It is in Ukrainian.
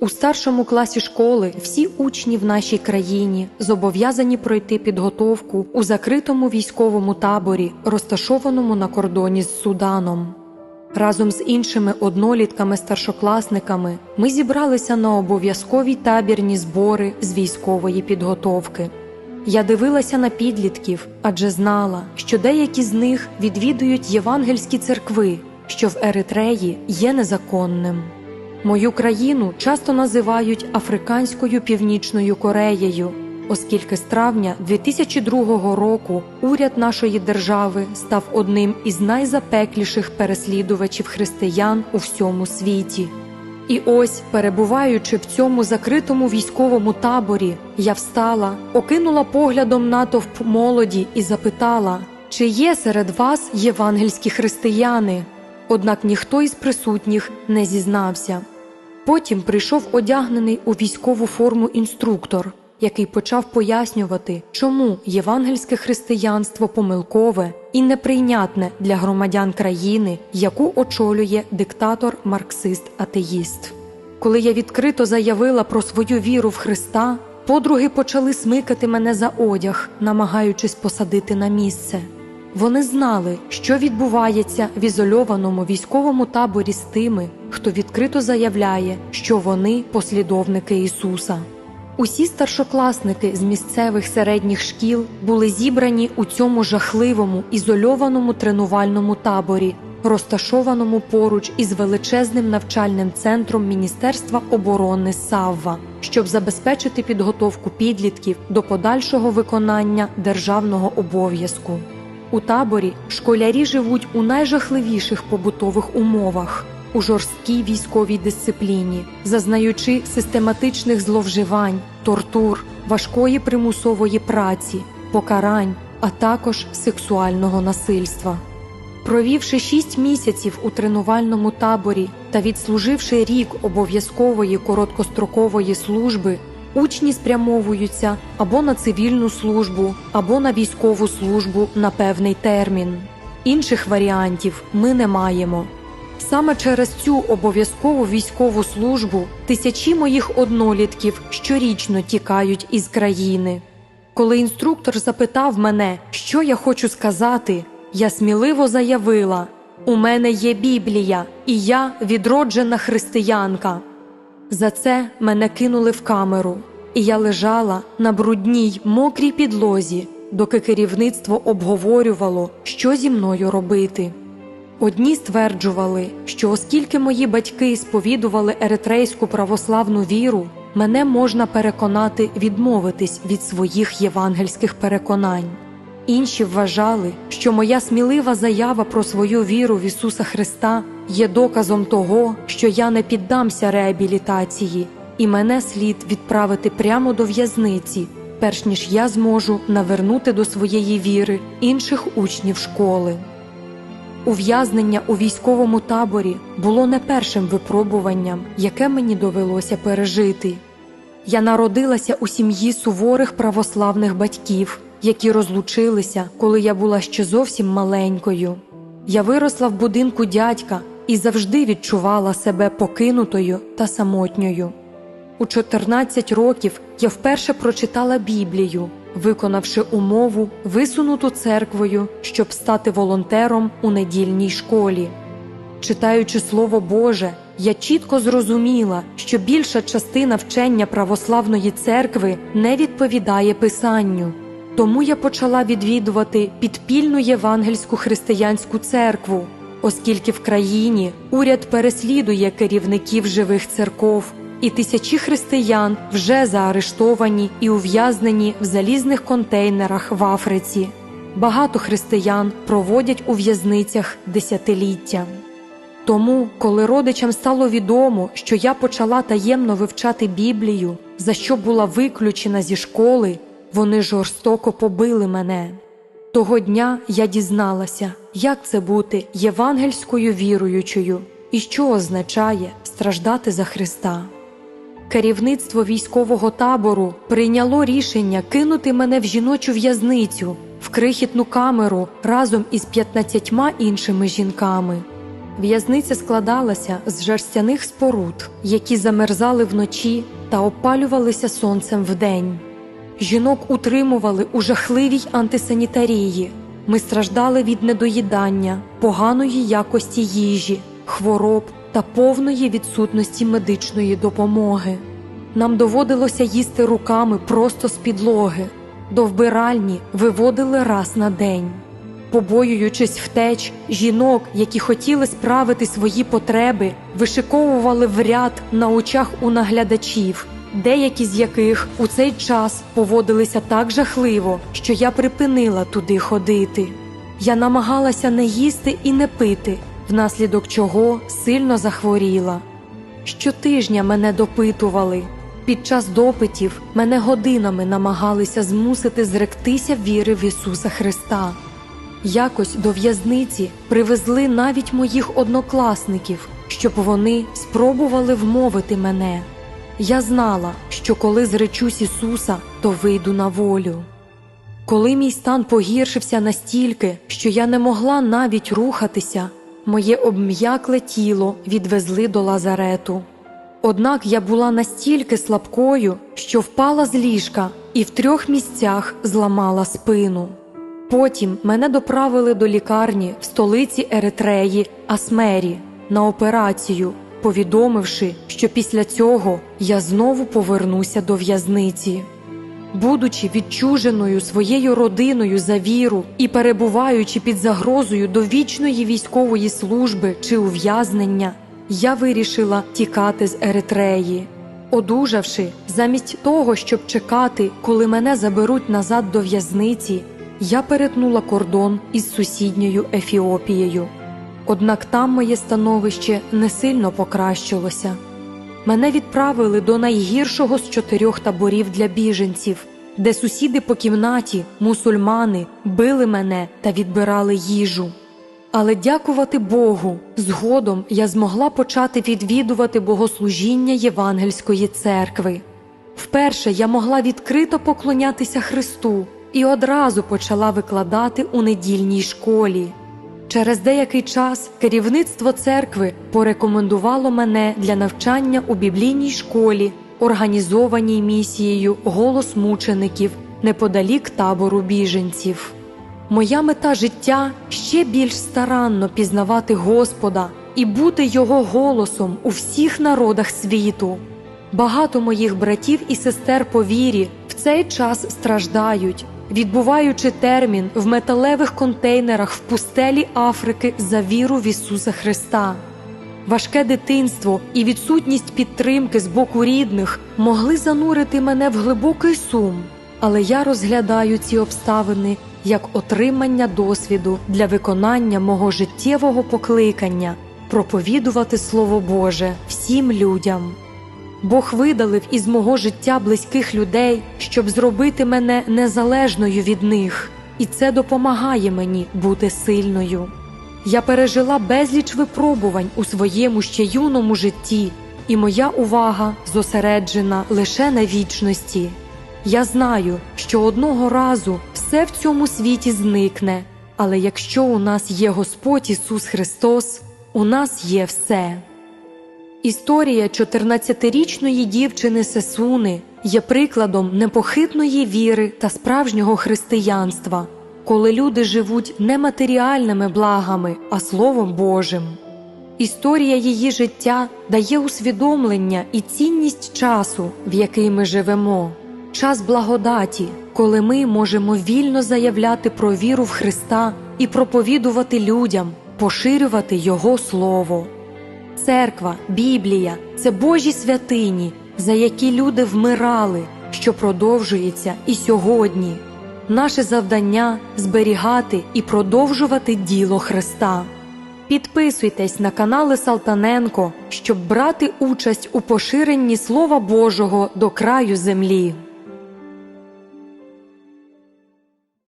У старшому класі школи всі учні в нашій країні зобов'язані пройти підготовку у закритому військовому таборі, розташованому на кордоні з Суданом. Разом з іншими однолітками-старшокласниками ми зібралися на обов'язкові табірні збори з військової підготовки. Я дивилася на підлітків, адже знала, що деякі з них відвідують євангельські церкви, що в Еритреї є незаконним. Мою країну часто називають Африканською Північною Кореєю, оскільки з травня 2002 року уряд нашої держави став одним із найзапекліших переслідувачів християн у всьому світі. І ось, перебуваючи в цьому закритому військовому таборі, я встала, окинула поглядом натовп молоді і запитала, чи є серед вас євангельські християни. Однак ніхто із присутніх не зізнався. Потім прийшов одягнений у військову форму інструктор, який почав пояснювати, чому євангельське християнство помилкове і неприйнятне для громадян країни, яку очолює диктатор-марксист-атеїст. Коли я відкрито заявила про свою віру в Христа, подруги почали смикати мене за одяг, намагаючись посадити на місце. Вони знали, що відбувається в ізольованому військовому таборі з тими, хто відкрито заявляє, що вони послідовники Ісуса. Усі старшокласники з місцевих середніх шкіл були зібрані у цьому жахливому ізольованому тренувальному таборі, розташованому поруч із величезним навчальним центром Міністерства оборони Савва, щоб забезпечити підготовку підлітків до подальшого виконання державного обов'язку. У таборі школярі живуть у найжахливіших побутових умовах, у жорсткій військовій дисципліні, зазнаючи систематичних зловживань, тортур, важкої примусової праці, покарань, а також сексуального насильства. Провівши шість місяців у тренувальному таборі та відслуживши рік обов'язкової короткострокової служби, учні спрямовуються або на цивільну службу, або на військову службу на певний термін. Інших варіантів ми не маємо. Саме через цю обов'язкову військову службу тисячі моїх однолітків щорічно тікають із країни. Коли інструктор запитав мене, що я хочу сказати, я сміливо заявила: у мене є Біблія, і я відроджена християнка. За це мене кинули в камеру, і я лежала на брудній мокрій підлозі, доки керівництво обговорювало, що зі мною робити. Одні стверджували, що оскільки мої батьки сповідували еритрейську православну віру, мене можна переконати відмовитись від своїх євангельських переконань. Інші вважали, що моя смілива заява про свою віру в Ісуса Христа є доказом того, що я не піддамся реабілітації, і мене слід відправити прямо до в'язниці, перш ніж я зможу навернути до своєї віри інших учнів школи. Ув'язнення у військовому таборі було не першим випробуванням, яке мені довелося пережити. Я народилася у сім'ї суворих православних батьків, які розлучилися, коли я була ще зовсім маленькою. Я виросла в будинку дядька і завжди відчувала себе покинутою та самотньою. У 14 років я вперше прочитала Біблію, виконавши умову, висунуту церквою, щоб стати волонтером у недільній школі. Читаючи Слово Боже, я чітко зрозуміла, що більша частина вчення православної церкви не відповідає Писанню. Тому я почала відвідувати підпільну євангельську християнську церкву, оскільки в країні уряд переслідує керівників живих церков, і тисячі християн вже заарештовані і ув'язнені в залізних контейнерах в Африці. Багато християн проводять у в'язницях десятиліття. Тому, коли родичам стало відомо, що я почала таємно вивчати Біблію, за що була виключена зі школи, вони жорстоко побили мене. Того дня я дізналася, як це бути євангельською віруючою і що означає страждати за Христа. Керівництво військового табору прийняло рішення кинути мене в жіночу в'язницю в крихітну камеру разом із 15 іншими жінками. В'язниця складалася з жерстяних споруд, які замерзали вночі та опалювалися сонцем вдень. Жінок утримували у жахливій антисанітарії. Ми страждали від недоїдання, поганої якості їжі, хвороб та повної відсутності медичної допомоги. Нам доводилося їсти руками просто з підлоги. До вбиральні виводили раз на день. Побоюючись втеч, жінок, які хотіли справити свої потреби, вишиковували в ряд на очах у наглядачів, деякі з яких у цей час поводилися так жахливо, що я припинила туди ходити. Я намагалася не їсти і не пити, внаслідок чого сильно захворіла. Щотижня мене допитували. Під час допитів мене годинами намагалися змусити зректися віри в Ісуса Христа. Якось до в'язниці привезли навіть моїх однокласників, щоб вони спробували вмовити мене. Я знала, що коли зречусь Ісуса, то вийду на волю. Коли мій стан погіршився настільки, що я не могла навіть рухатися, моє обм'якле тіло відвезли до лазарету. Однак я була настільки слабкою, що впала з ліжка і в трьох місцях зламала спину. Потім мене доправили до лікарні в столиці Еритреї Асмері на операцію, повідомивши, що після цього я знову повернуся до в'язниці. Будучи відчуженою своєю родиною за віру і перебуваючи під загрозою довічної військової служби чи ув'язнення, я вирішила тікати з Еритреї. Одужавши, замість того, щоб чекати, коли мене заберуть назад до в'язниці, я перетнула кордон із сусідньою Ефіопією. Однак там моє становище не сильно покращилося. Мене відправили до найгіршого з чотирьох таборів для біженців, де сусіди по кімнаті, мусульмани, били мене та відбирали їжу. Але дякувати Богу, згодом я змогла почати відвідувати богослужіння Євангельської церкви. Вперше я могла відкрито поклонятися Христу і одразу почала викладати у недільній школі. Через деякий час керівництво церкви порекомендувало мене для навчання у біблійній школі, організованій місією Голос мучеників неподалік табору біженців. Моя мета життя ще більш старанно пізнавати Господа і бути Його голосом у всіх народах світу. Багато моїх братів і сестер по вірі в цей час страждають, відбуваючи термін в металевих контейнерах в пустелі Африки за віру в Ісуса Христа. Важке дитинство і відсутність підтримки з боку рідних могли занурити мене в глибокий сум, але я розглядаю ці обставини як отримання досвіду для виконання мого життєвого покликання проповідувати Слово Боже всім людям. Бог видалив із мого життя близьких людей, щоб зробити мене незалежною від них, і це допомагає мені бути сильною. Я пережила безліч випробувань у своєму ще юному житті, і моя увага зосереджена лише на вічності. Я знаю, що одного разу все в цьому світі зникне, але якщо у нас є Господь Ісус Христос, у нас є все. Історія 14-річної дівчини Сесуни є прикладом непохитної віри та справжнього християнства, коли люди живуть не матеріальними благами, а Словом Божим. Історія її життя дає усвідомлення і цінність часу, в який ми живемо, час благодаті, коли ми можемо вільно заявляти про віру в Христа і проповідувати людям, поширювати Його Слово. Церква, Біблія це Божі святині, за які люди вмирали, що продовжується і сьогодні. Наше завдання зберігати і продовжувати діло Христа. Підписуйтесь на канали Салтаненко, щоб брати участь у поширенні Слова Божого до краю землі.